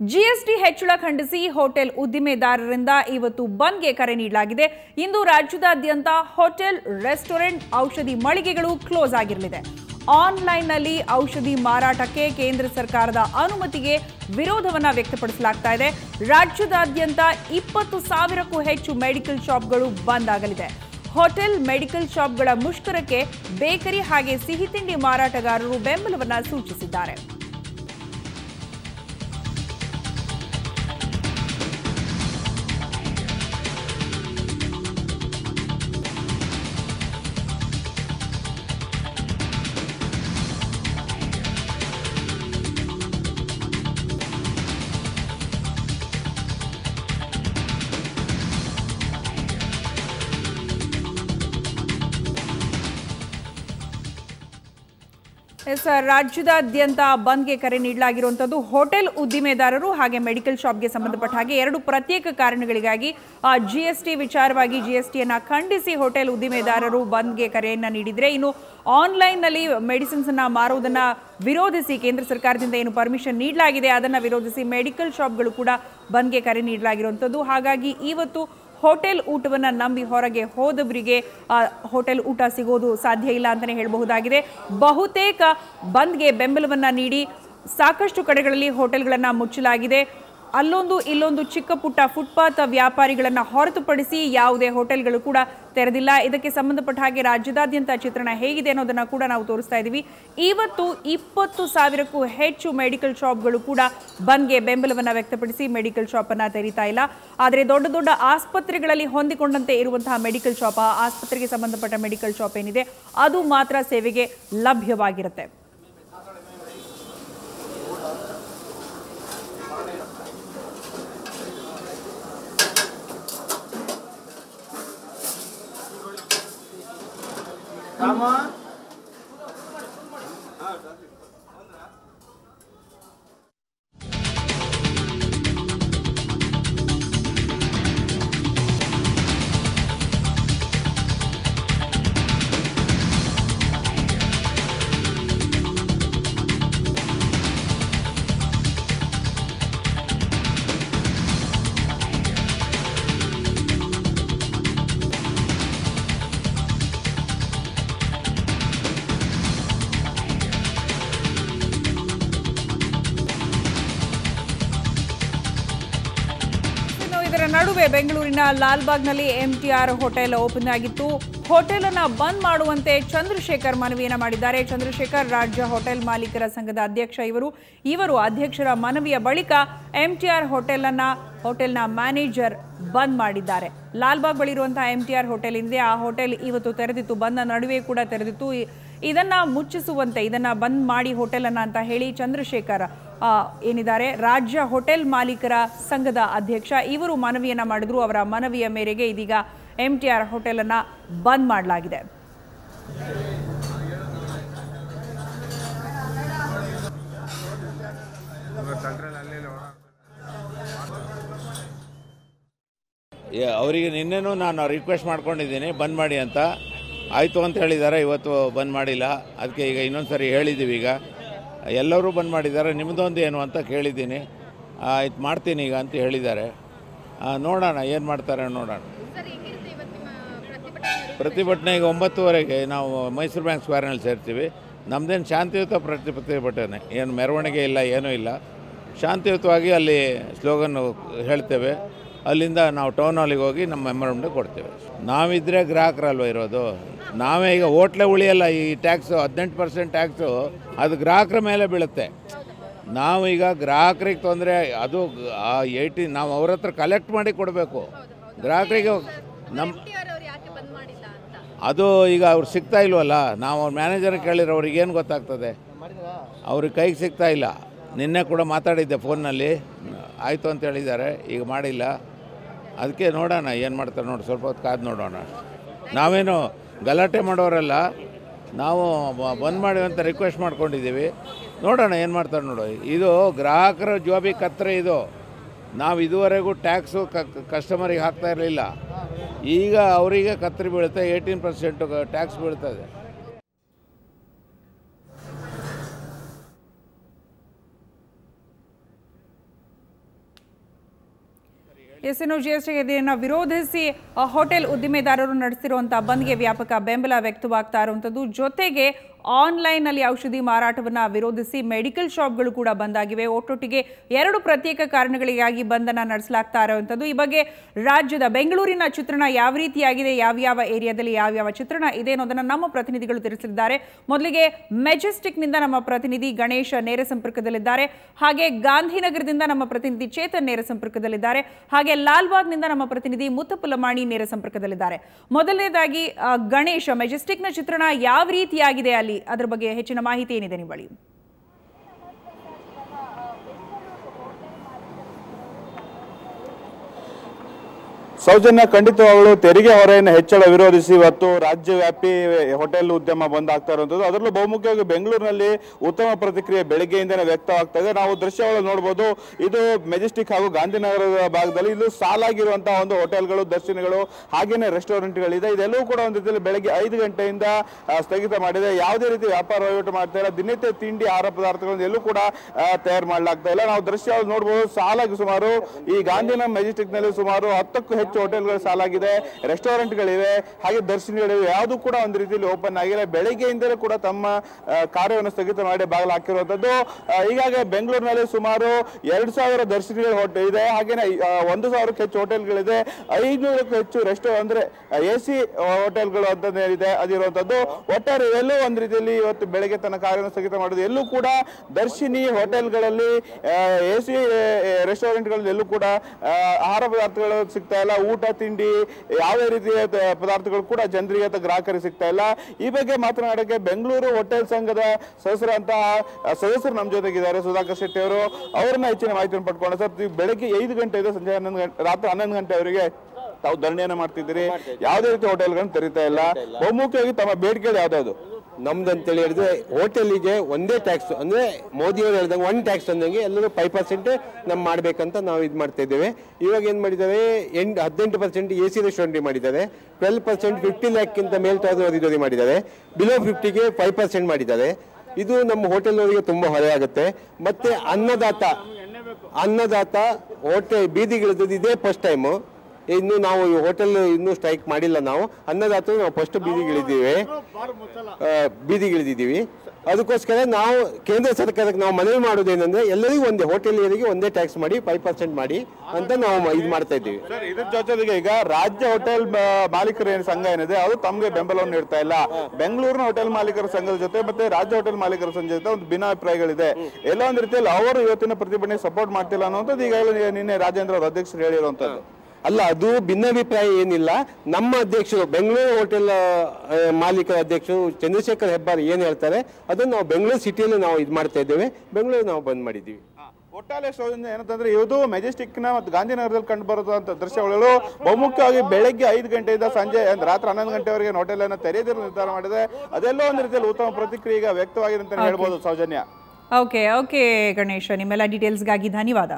GST ಹೆಚ್ಚಳ ಖಂಡಿಸಿ hotel ಉದ್ದಿಮೆದಾರರಿಂದ ಇವತ್ತು ಬಂದ್ಗೆ ಕರೆ ನೀಡಲಾಗಿದೆ. ಇಂದು ರಾಜ್ಯದಾದ್ಯಂತ ಹೋಟೆಲ್, ರೆಸ್ಟೋರೆಂಟ್, ಔಷಧಿ ಮಳಿಗೆಗಳು ಕ್ಲೋಸ್ ಆಗಿರಲಿದೆ. ಆನ್ಲೈನ್ನಲ್ಲಿ ಔಷಧಿ ಮಾರಾಟಕ್ಕೆ ಕೇಂದ್ರ ಸರ್ಕಾರದ ಅನುಮತಿಗೆ ವಿರೋಧವನ್ನು ವ್ಯಕ್ತಪಡಿಸಲಾಗ್ತಾ ಇದೆ. ರಾಜ್ಯದಾದ್ಯಂತ ಇಪ್ಪತ್ತು ಸಾವಿರಕ್ಕೂ ಹೆಚ್ಚು ಮೆಡಿಕಲ್ ಶಾಪ್ಗಳು ಬಂದ್ ಆಗಲಿದೆ. ಹೋಟೆಲ್, ಮೆಡಿಕಲ್ ಶಾಪ್ಗಳ ಮುಷ್ಕರಕ್ಕೆ ಬೇಕರಿ ಹಾಗೆ ಸಿಹಿ ತಿಂಡಿ ಮಾರಾಟಗಾರರು ಬೆಂಬಲವನ್ನು ಸೂಚಿಸಿದ್ದಾರೆ. ಎಸ್ ರಾಜ್ಯದಾದ್ಯಂತ ಬಂದ್ಗೆ ಕರೆ ನೀಡಲಾಗಿರುವಂಥದ್ದು ಹೋಟೆಲ್ ಉದ್ದಿಮೆದಾರರು ಹಾಗೆ ಮೆಡಿಕಲ್ ಶಾಪ್ಗೆ ಸಂಬಂಧಪಟ್ಟ ಹಾಗೆ ಎರಡು ಪ್ರತ್ಯೇಕ ಕಾರಣಗಳಿಗಾಗಿ ಜಿ ಎಸ್ ಟಿ ವಿಚಾರವಾಗಿ ಜಿ ಎಸ್ ಟಿಯನ್ನು ಖಂಡಿಸಿ ಹೋಟೆಲ್ ಉದ್ದಿಮೆದಾರರು ಬಂದ್ಗೆ ಕರೆಯನ್ನು ನೀಡಿದರೆ, ಇನ್ನು ಆನ್ಲೈನ್ನಲ್ಲಿ ಮೆಡಿಸಿನ್ಸ್ ಅನ್ನ ಮಾರುವುದನ್ನ ವಿರೋಧಿಸಿ ಕೇಂದ್ರ ಸರ್ಕಾರದಿಂದ ಏನು ಪರ್ಮಿಷನ್ ನೀಡಲಾಗಿದೆ, ಅದನ್ನು ವಿರೋಧಿಸಿ ಮೆಡಿಕಲ್ ಶಾಪ್ಗಳು ಕೂಡ ಬಂದ್ಗೆ ಕರೆ ನೀಡಲಾಗಿರುವಂಥದ್ದು. ಹಾಗಾಗಿ, ಇವತ್ತು ಹೋಟೆಲ್ ಊಟವನ್ನು ನಂಬಿ ಹೊರಗೆ ಹೋದವರಿಗೆ ಹೋಟೆಲ್ ಊಟ ಸಿಗೋದು ಸಾಧ್ಯ ಇಲ್ಲ ಅಂತಲೇ ಹೇಳಬಹುದಾಗಿದೆ. ಬಹುತೇಕ ಬಂದ್ಗೆ ಬೆಂಬಲವನ್ನ ನೀಡಿ ಸಾಕಷ್ಟು ಕಡೆಗಳಲ್ಲಿ ಹೋಟೆಲ್ಗಳನ್ನು ಮುಚ್ಚಲಾಗಿದೆ. ಅಲ್ಲೊಂದು ಇಲ್ಲೊಂದು ಚಿಕ್ಕ ಪುಟ್ಟ ಫುಟ್ಪಾತ್ ವ್ಯಾಪಾರಿಗಳನ್ನು ಹೊರತುಪಡಿಸಿ ಯಾವುದೇ ಹೋಟೆಲ್ಗಳು ಕೂಡ ತೆರೆದಿಲ್ಲ. ಇದಕ್ಕೆ ಸಂಬಂಧಪಟ್ಟ ಹಾಗೆ ರಾಜ್ಯದಾದ್ಯಂತ ಚಿತ್ರಣ ಹೇಗಿದೆ ಅನ್ನೋದನ್ನ ಕೂಡ ನಾವು ತೋರಿಸ್ತಾ ಇದ್ದೀವಿ. ಇವತ್ತು ಇಪ್ಪತ್ತು ಸಾವಿರಕ್ಕೂ ಹೆಚ್ಚು ಮೆಡಿಕಲ್ ಶಾಪ್ಗಳು ಕೂಡ ಬಂದ್ಗೆ ಬೆಂಬಲವನ್ನ ವ್ಯಕ್ತಪಡಿಸಿ ಮೆಡಿಕಲ್ ಶಾಪ್ ಅನ್ನ ತೆರೀತಾ ಇಲ್ಲ. ಆದರೆ ದೊಡ್ಡ ದೊಡ್ಡ ಆಸ್ಪತ್ರೆಗಳಲ್ಲಿ ಹೊಂದಿಕೊಂಡಂತೆ ಇರುವಂತಹ ಮೆಡಿಕಲ್ ಶಾಪ್, ಆಸ್ಪತ್ರೆಗೆ ಸಂಬಂಧಪಟ್ಟ ಮೆಡಿಕಲ್ ಶಾಪ್ ಏನಿದೆ, ಅದು ಮಾತ್ರ ಸೇವೆಗೆ ಲಭ್ಯವಾಗಿರುತ್ತೆ. ಇನ್ನು ಇದರ ನಡುವೆ ಬೆಂಗಳೂರಿನ ಲಾಲ್ಬಾಗ್ನಲ್ಲಿ ಎಂಟಿಆರ್ ಹೋಟೆಲ್ ಓಪನ್ ಆಗಿತ್ತು. ಹೋಟೆಲ್ ಅನ್ನು ಬಂದ್ ಮಾಡುವಂತೆ ಚಂದ್ರಶೇಖರ್ ಮನವಿಯನ್ನು ಮಾಡಿದ್ದಾರೆ. ಚಂದ್ರಶೇಖರ್ ರಾಜ್ಯ ಹೋಟೆಲ್ ಮಾಲೀಕರ ಸಂಘದ ಅಧ್ಯಕ್ಷ ಇವರು. ಇವರು ಅಧ್ಯಕ್ಷರ ಮನವಿಯ ಬಳಿಕ ಎಂಟಿಆರ್ ಹೋಟೆಲ್ ಅನ್ನ ಹೋಟೆಲ್ನ ಮ್ಯಾನೇಜರ್ ಬಂದ್ ಮಾಡಿದ್ದಾರೆ. ಲಾಲ್ಬಾಗ್ ಬಳಿ ಇರುವಂತಹ ಎಂಟಿಆರ್ ಹೋಟೆಲ್ ಇದೆ ಆ ಹೋಟೆಲ್ ಇವತ್ತು ತೆರೆದಿತ್ತು. ಬಂದ ನಡುವೆ ಕೂಡ ತೆರೆದಿತ್ತು. ಇದನ್ನ ಮುಚ್ಚಿಸುವಂತೆ, ಇದನ್ನ ಬಂದ್ ಮಾಡಿ ಹೋಟೆಲ್ ಅನ್ನ ಅಂತ ಹೇಳಿ ಚಂದ್ರಶೇಖರ್ ಏನಿದ್ದಾರೆ, ರಾಜ್ಯ ಹೋಟೆಲ್ ಮಾಲೀಕರ ಸಂಘದ ಅಧ್ಯಕ್ಷ, ಇವರು ಮನವಿಯನ್ನ ಮಾಡಿದ್ರು. ಅವರ ಮನವಿಯ ಮೇರೆಗೆ ಇದೀಗ ಎಂ ಟಿ ಆರ್ ಹೋಟೆಲ್ ಅನ್ನ ಬಂದ್ ಮಾಡಲಾಗಿದೆ. ಅವರಿಗೆ ನಿನ್ನೆನೂ ನಾನು ರಿಕ್ವೆಸ್ಟ್ ಮಾಡ್ಕೊಂಡಿದ್ದೀನಿ, ಬಂದ್ ಮಾಡಿ ಅಂತ. ಆಯಿತು ಅಂತ ಹೇಳಿದ್ದಾರೆ, ಇವತ್ತು ಬಂದ್ ಮಾಡಿಲ್ಲ. ಅದಕ್ಕೆ ಈಗ ಇನ್ನೊಂದು ಸರಿ ಹೇಳಿದ್ದೀವಿ ಈಗ. ಎಲ್ಲರೂ ಬಂದ್ ಮಾಡಿದ್ದಾರೆ ನಿಮ್ಮದೊಂದು ಏನು ಅಂತ ಕೇಳಿದ್ದೀನಿ. ಆಯ್ತು, ಮಾಡ್ತೀನಿ ಈಗ ಅಂತ ಹೇಳಿದ್ದಾರೆ. ನೋಡೋಣ, ಏನು ಮಾಡ್ತಾರೆ ನೋಡೋಣ. ಪ್ರತಿಭಟನೆ ಈಗ ಒಂಬತ್ತುವರೆಗೆ ನಾವು ಮೈಸೂರು ಬ್ಯಾಂಕ್ ಸ್ಕ್ವೇರ್ನಲ್ಲಿ ಸೇರ್ತೀವಿ. ನಮ್ಮದೇನು ಶಾಂತಿಯುತ ಪ್ರತಿ ಪ್ರತಿಭಟನೆ, ಏನು ಮೆರವಣಿಗೆ ಇಲ್ಲ, ಏನೂ ಇಲ್ಲ. ಶಾಂತಿಯುತವಾಗಿ ಅಲ್ಲಿ ಸ್ಲೋಗನ್ ಹೇಳ್ತೇವೆ. ಅಲ್ಲಿಂದ ನಾವು ಟೌನ್ ಹಾಲಿಗೆ ಹೋಗಿ ನಮ್ಮ ಮೆಮೊರಂಡ ಕೊಡ್ತೇವೆ. ನಾವಿದ್ದರೆ ಗ್ರಾಹಕರಲ್ವ ಇರೋದು? ನಾವೇ ಈಗ ಹೋಟ್ಲೆ ಉಳಿಯಲ್ಲ ಈ ಟ್ಯಾಕ್ಸು ಹದಿನೆಂಟು ಪರ್ಸೆಂಟ್ ಟ್ಯಾಕ್ಸು ಅದು ಗ್ರಾಹಕರ ಮೇಲೆ ಬೀಳುತ್ತೆ. ನಾವು ಈಗ ಗ್ರಾಹಕರಿಗೆ ತೊಂದರೆ ಅದು ಆ ಏಯ್ಟಿ ನಾವು ಅವ್ರ ಹತ್ರ ಕಲೆಕ್ಟ್ ಮಾಡಿ ಕೊಡಬೇಕು. ಗ್ರಾಹಕರಿಗೆ ನಮ್ಮ ಅದು ಈಗ ಅವ್ರು ಸಿಗ್ತಾ ಇಲ್ವಲ್ಲ ನಾವು ಅವ್ರ ಮ್ಯಾನೇಜರ್ ಕೇಳಿದ್ರೆ ಅವ್ರಿಗೆ ಏನು ಗೊತ್ತಾಗ್ತದೆ? ಅವ್ರಿಗೆ ಕೈಗೆ ಸಿಗ್ತಾ ಇಲ್ಲ. ನಿನ್ನೆ ಕೂಡ ಮಾತಾಡಿದ್ದೆ ಫೋನ್ನಲ್ಲಿ. ಆಯಿತು ಅಂತ ಹೇಳಿದ್ದಾರೆ ಈಗ ಮಾಡಿಲ್ಲ. ಅದಕ್ಕೆ ನೋಡೋಣ ಏನು ಮಾಡ್ತಾರೆ ನೋಡಿ ಸ್ವಲ್ಪ ಹೊತ್ತು ಕಾದು ನೋಡೋಣ. ನಾವೇನು ಗಲಾಟೆ ಮಾಡೋರೆಲ್ಲ ನಾವು ಬಂದ್ ಮಾಡಿ ಅಂತ ರಿಕ್ವೆಸ್ಟ್ ಮಾಡ್ಕೊಂಡಿದ್ದೀವಿ. ನೋಡೋಣ ಏನು ಮಾಡ್ತಾರೆ ನೋಡು. ಇದು ಗ್ರಾಹಕರ ಜೋಬಿ ಕತ್ತರೆ ಇದು. ನಾವು ಇದುವರೆಗೂ ಟ್ಯಾಕ್ಸು ಕಸ್ಟಮರಿಗೆ ಹಾಕ್ತಾ ಇರಲಿಲ್ಲ. ಈಗ ಅವರಿಗೆ ಕತ್ತರಿ ಬೀಳುತ್ತೆ ಏಯ್ಟೀನ್ ಪರ್ಸೆಂಟು ಟ್ಯಾಕ್ಸ್ ಬೀಳ್ತದೆ ಎಸ್ ಇನ್ನು ಜಿ ಎಸ್ ಟಿಯನ್ನು ವಿರೋಧಿಸಿ ಹೋಟೆಲ್ ಉದ್ದಿಮೆದಾರರು ನಡೆಸಿರುವಂತಹ ಬಂದ್ಗೆ ವ್ಯಾಪಕ ಬೆಂಬಲ ವ್ಯಕ್ತವಾಗ್ತಾ ಇರುವಂಥದ್ದು. ಜೊತೆಗೆ ಆನ್ಲೈನ್ನಲ್ಲಿ ಔಷಧಿ ಮಾರಾಟವನ್ನು ವಿರೋಧಿಸಿ ಮೆಡಿಕಲ್ ಶಾಪ್ಗಳು ಕೂಡ ಬಂದಾಗಿವೆ. ಒಟ್ಟೊಟ್ಟಿಗೆ ಎರಡು ಪ್ರತ್ಯೇಕ ಕಾರಣಗಳಿಗಾಗಿ ಬಂಧನ ನಡೆಸಲಾಗ್ತಾ ಇರುವಂಥದ್ದು. ಈ ಬಗ್ಗೆ ರಾಜ್ಯದ ಬೆಂಗಳೂರಿನ ಚಿತ್ರಣ ಯಾವ ರೀತಿಯಾಗಿದೆ, ಯಾವ್ಯಾವ ಏರಿಯಾದಲ್ಲಿ ಯಾವ್ಯಾವ ಚಿತ್ರಣ ಇದೆ ಅನ್ನೋದನ್ನು ನಮ್ಮ ಪ್ರತಿನಿಧಿಗಳು ತಿಳಿಸಲಿದ್ದಾರೆ ಮೊದಲಿಗೆ ಮೆಜೆಸ್ಟಿಕ್ನಿಂದ ನಮ್ಮ ಪ್ರತಿನಿಧಿ ಗಣೇಶ ನೇರ ಸಂಪರ್ಕದಲ್ಲಿದ್ದಾರೆ. ಹಾಗೆ ಗಾಂಧಿನಗರದಿಂದ ನಮ್ಮ ಪ್ರತಿನಿಧಿ ಚೇತನ್ ನೇರ ಸಂಪರ್ಕದಲ್ಲಿದ್ದಾರೆ. ಹಾಗೆ ಲಾಲ್ಬಾಗ್ನಿಂದ ನಮ್ಮ ಪ್ರತಿನಿಧಿ ಮುತ್ತಪುಲಮಾಣಿ ನೇರ ಸಂಪರ್ಕದಲ್ಲಿದ್ದಾರೆ. ಮೊದಲನೇದಾಗಿ ಗಣೇಶ, ಮೆಜೆಸ್ಟಿಕ್ನ ಚಿತ್ರಣ ಯಾವ ರೀತಿಯಾಗಿದೆ ಅದರ ಬಗ್ಗೆ ಹೆಚ್ಚಿನ ಮಾಹಿತಿ ಏನಿದೆ ನಿಮ್ಮ ಬಳಿ? ಸೌಜನ್ಯ ಖಂಡಿತವಾಗಲು ತೆರಿಗೆ ಹೊರೆಯನ್ನು ಹೆಚ್ಚಳ ವಿರೋಧಿಸಿ ಇವತ್ತು ರಾಜ್ಯವ್ಯಾಪಿ ಹೋಟೆಲ್ ಉದ್ಯಮ ಬಂದ್ ಆಗ್ತಾ ಇರುವಂತದ್ದು ಅದರಲ್ಲೂ ಬಹುಮುಖ್ಯವಾಗಿ ಬೆಂಗಳೂರಿನಲ್ಲಿ ಉತ್ತಮ ಪ್ರತಿಕ್ರಿಯೆ ಬೆಳಗ್ಗೆಯಿಂದನೇ ವ್ಯಕ್ತವಾಗ್ತಾ ಇದೆ. ನಾವು ದೃಶ್ಯಗಳು ನೋಡಬಹುದು ಇದು ಮೆಜೆಸ್ಟಿಕ್ ಹಾಗೂ ಗಾಂಧಿನಗರದ ಭಾಗದಲ್ಲಿ ಇದು ಸಾಲಾಗಿರುವಂತಹ ಒಂದು ಹೋಟೆಲ್ಗಳು, ದರ್ಶನಗಳು, ಹಾಗೇನೆ ರೆಸ್ಟೋರೆಂಟ್ಗಳಿದೆ. ಇದೆಲ್ಲವೂ ಕೂಡ ಒಂದು ರೀತಿಯಲ್ಲಿ ಬೆಳಗ್ಗೆ ಐದು ಗಂಟೆಯಿಂದ ಸ್ಥಗಿತ ಮಾಡಿದೆ. ಯಾವುದೇ ರೀತಿ ವ್ಯಾಪಾರ ವಹಿವಾಟು ಮಾಡ್ತಾ ಇಲ್ಲ. ದಿನನಿತ್ಯ ತಿಂಡಿ, ಆಹಾರ ಪದಾರ್ಥಗಳನ್ನು ಎಲ್ಲೂ ಕೂಡ ತಯಾರು ಮಾಡಲಾಗ್ತಾ ಇಲ್ಲ. ನಾವು ದೃಶ್ಯ ನೋಡಬಹುದು ಸಾಲಾಗಿ ಸುಮಾರು ಈ ಗಾಂಧಿನ ಮೆಜೆಸ್ಟಿಕ್ನಲ್ಲಿ ಸುಮಾರು ಹತ್ತಕ್ಕೂ ಹೆಚ್ಚು ಹೋಟೆಲ್ಗಳು ಸಾಲಾಗಿದೆ ರೆಸ್ಟೋರೆಂಟ್ಗಳಿವೆ ಹಾಗೆ ದರ್ಶನಗಳಿವೆ. ಯಾವುದು ಕೂಡ ಒಂದು ರೀತಿಯಲ್ಲಿ ಓಪನ್ ಆಗಿಲ್ಲ. ಬೆಳಗ್ಗೆಯಿಂದಲೇ ಕೂಡ ತಮ್ಮ ಕಾರ್ಯವನ್ನು ಸ್ಥಗಿತ ಮಾಡಿ ಬಾಗಿಲು ಹಾಕಿರುವಂಥದ್ದು. ಈಗಾಗಲೇ ಬೆಂಗಳೂರಿನಲ್ಲಿ ಸುಮಾರು ಎರಡು ಸಾವಿರ ದರ್ಶನಗಳು ಹೋಟೆಲ್ ಇದೆ. ಹಾಗೇನೆ ಆ, ಒಂದು ಸಾವಿರಕ್ಕೆ ಹೆಚ್ಚು ಹೋಟೆಲ್ಗಳಿದೆ. ಐನೂರಕ್ಕೂ ಹೆಚ್ಚು ರೆಸ್ಟೋ ಅಂದ್ರೆ ಎ ಸಿ ಹೋಟೆಲ್ಗಳು ಅಂತ ಇದೆ ಅದಿರುವಂತದ್ದು ಒಟ್ಟಾರೆ ಎಲ್ಲೂ ಒಂದು ರೀತಿಯಲ್ಲಿ ಇವತ್ತು ಬೆಳಗ್ಗೆ ತನ್ನ ಕಾರ್ಯವನ್ನು ಸ್ಥಗಿತ ಮಾಡೋದು ಎಲ್ಲೂ ಕೂಡ ದರ್ಶಿನಿ ಹೋಟೆಲ್ಗಳಲ್ಲಿ ಎ ಸಿ ರೆಸ್ಟೋರೆಂಟ್ಗಳಲ್ಲಿ ಎಲ್ಲೂ ಕೂಡ ಆಹಾರ ಪದಾರ್ಥಗಳು ಸಿಗ್ತಾ ಇಲ್ಲ. ಊಟ ತಿಂಡಿ ಯಾವ ರೀತಿಯ ಪದಾರ್ಥಗಳು ಕೂಡ ಜನರಿಗೆ ಅಥವಾ ಗ್ರಾಹಕರಿಗೆ ಸಿಗ್ತಾ ಇಲ್ಲ. ಈ ಬಗ್ಗೆ ಮಾತನಾಡಕ್ಕೆ ಬೆಂಗಳೂರು ಹೋಟೆಲ್ ಸಂಘದ ಸದಸ್ಯರಂತ ಸದಸ್ಯರು ನಮ್ಮ ಜೊತೆಗಿದ್ದಾರೆ. ಸುಧಾಕರ್ ಶೆಟ್ಟಿ ಅವರು ಅವ್ರನ್ನ ಹೆಚ್ಚಿನ ಮಾಹಿತಿಯನ್ನು ಪಡ್ಕೊಂಡು. ಸರ್ ಬೆಳಗ್ಗೆ ಐದು ಗಂಟೆಯಿಂದ ಸಂಜೆ ಹನ್ನೊಂದು ಗಂಟೆ ರಾತ್ರಿ ಹನ್ನೊಂದು ಗಂಟೆವರೆಗೆ ತಾವು ಧರಣಿಯನ್ನು ಮಾಡ್ತಿದ್ದೀರಿ. ಯಾವುದೇ ರೀತಿ ಹೋಟೆಲ್ಗಳನ್ನು ತೆರೀತಾ ಇಲ್ಲ. ಬಹುಮುಖ್ಯವಾಗಿ ತಮ್ಮ ಬೇಡಿಕೆಗಳು ಯಾವ್ದಾದ್ರು ನಮ್ದು ಅಂತೇಳಿ ಹೇಳಿದ್ರೆ ಹೋಟೆಲಿಗೆ ಒಂದೇ ಟ್ಯಾಕ್ಸ್ ಅಂದ್ರೆ ಮೋದಿಯವರು ಹೇಳ್ದಂಗೆ ಒನ್ ಟ್ಯಾಕ್ಸ್ ಅಂದಂಗೆ ಎಲ್ಲರೂ ಫೈವ್ ಪರ್ಸೆಂಟ್ ನಮ್ಮ ಮಾಡ್ಬೇಕಂತ ನಾವು ಇದು ಮಾಡ್ತಾ ಇದ್ದೇವೆ. ಇವಾಗ ಏನ್ ಮಾಡಿದ್ದಾರೆ? ಎಂಟು, ಹದಿನೆಂಟು ಪರ್ಸೆಂಟ್ ಎ ಸಿ ರೆಸ್ಟೋರೆಂಟ್ ಮಾಡಿದ್ದಾರೆ. ಟ್ವೆಲ್ ಪರ್ಸೆಂಟ್ ಫಿಫ್ಟಿ ಲ್ಯಾಕ್ಕಿಂತ ಮೇಲ್ತಾದವರಿಗೆ ಮಾಡಿದ್ದಾರೆ. ಬಿಲೋ ಫಿಫ್ಟಿಗೆ ಫೈವ್ ಪರ್ಸೆಂಟ್ ಮಾಡಿದ್ದಾರೆ. ಇದು ನಮ್ಮ ಹೋಟೆಲ್ ಅವರಿಗೆ ತುಂಬಾ ಹೊರೆ ಆಗುತ್ತೆ. ಮತ್ತೆ ಅನ್ನದಾತ ಅನ್ನದಾತ ಹೋಟೆಲ್ ಬೀದಿಗಿಳಿದದ್ದು ಇದೇ ಫಸ್ಟ್ ಟೈಮು ಇನ್ನು ನಾವು ಈ ಹೋಟೆಲ್ ಇನ್ನೂ ಸ್ಟ್ರೈಕ್ ಮಾಡಿಲ್ಲ ನಾವು. ಅನ್ನದಾತ ನಾವು ಫಸ್ಟ್ ಬೀದಿಗಿಳಿದ್ದೀವಿ ಆ, ಬೀದಿಗಿಳಿದಿದ್ದೀವಿ. ಅದಕ್ಕೋಸ್ಕರ ನಾವು ಕೇಂದ್ರ ಸರ್ಕಾರಕ್ಕೆ ನಾವು ಮನವಿ ಮಾಡೋದೇನೆಂದ್ರೆ ಎಲ್ಲರಿಗೂ ಒಂದೇ ಹೋಟೆಲಿಯರಿಗೆ ಒಂದೇ ಟ್ಯಾಕ್ಸ್ ಮಾಡಿ ಫೈವ್ ಪರ್ಸೆಂಟ್ ಮಾಡಿ ಅಂತ ನಾವು ಇದು ಮಾಡ್ತಾ ಇದ್ದೀವಿ. ಇದ್ರ ಜೊತೆಗೆ ಈಗ ರಾಜ್ಯ ಹೋಟೆಲ್ ಮಾಲೀಕರ ಏನು ಸಂಘ ಏನಿದೆ ಅದು ತಮಗೆ ಬೆಂಬಲವನ್ನು ನೀಡ್ತಾ ಇಲ್ಲ. ಬೆಂಗಳೂರಿನ ಹೋಟೆಲ್ ಮಾಲೀಕರ ಸಂಘದ ಜೊತೆ ಮತ್ತೆ ರಾಜ್ಯ ಹೋಟೆಲ್ ಮಾಲೀಕರ ಸಂಘ ಜೊತೆ ಒಂದು ಭಿನ್ನಾಭಿಪ್ರಾಯಗಳಿದೆ ಎಲ್ಲ ಒಂದು ರೀತಿಯಲ್ಲಿ ಅವರು ಇವತ್ತಿನ ಪ್ರತಿಭಟನೆ ಸಪೋರ್ಟ್ ಮಾಡ್ತಿಲ್ಲ ಅನ್ನೋದು ಈಗಾಗಲೇ ನಿನ್ನೆ ರಾಜೇಂದ್ರ ಅವ್ರ ಅಧ್ಯಕ್ಷರು ಹೇಳಿರುವಂತದ್ದು ಅಲ್ಲ ಅದು ಭಿನ್ನಾಭಿಪ್ರಾಯ ಏನಿಲ್ಲ. ನಮ್ಮ ಅಧ್ಯಕ್ಷರು ಬೆಂಗಳೂರು ಹೋಟೆಲ್ ಮಾಲೀಕರ ಅಧ್ಯಕ್ಷರು ಚಂದ್ರಶೇಖರ್ ಹೆಬ್ಬಾರ್ ಏನ್ ಹೇಳ್ತಾರೆ ಅದನ್ನು ನಾವು ಬೆಂಗಳೂರು ಸಿಟಿಯಲ್ಲಿ ನಾವು ಇದು ಮಾಡ್ತಾ ಇದ್ದೇವೆ. ಬೆಂಗಳೂರು ನಾವು ಬಂದ್ ಮಾಡಿದ್ದೀವಿ. ಒಟ್ಟಾರೆ ಸೌಜನ್ಯ ಏನಂತಂದ್ರೆ ಇದು ಮೆಜೆಸ್ಟಿಕ್ನ ಮತ್ತು ಗಾಂಧಿನಗರದಲ್ಲಿ ಕಂಡು ಬರುವಂತ ದೃಶ್ಯಗಳು ಬಹುಮುಖ್ಯವಾಗಿ ಬೆಳಗ್ಗೆ ಐದು ಗಂಟೆಯಿಂದ ಸಂಜೆ ಅಂದ್ರೆ ರಾತ್ರಿ ಹನ್ನೊಂದು ಗಂಟೆವರೆಗೆ ಹೋಟೆಲ್ ಅನ್ನು ತೆರೆದಿರೋ ನಿರ್ಧಾರ ಮಾಡಿದೆ ಅದೆಲ್ಲೋ ಒಂದು ರೀತಿಯಲ್ಲಿ ಉತ್ತಮ ಪ್ರತಿಕ್ರಿಯೆ ಈಗ ವ್ಯಕ್ತವಾಗಿದೆ ಅಂತ ಹೇಳ್ಬೋದು ಸೌಜನ್ಯ. Okay okay Ganesha. ನಿಮ್ಮೆಲ್ಲ ಡೀಟೇಲ್ಸ್ಗಾಗಿ ಧನ್ಯವಾದ.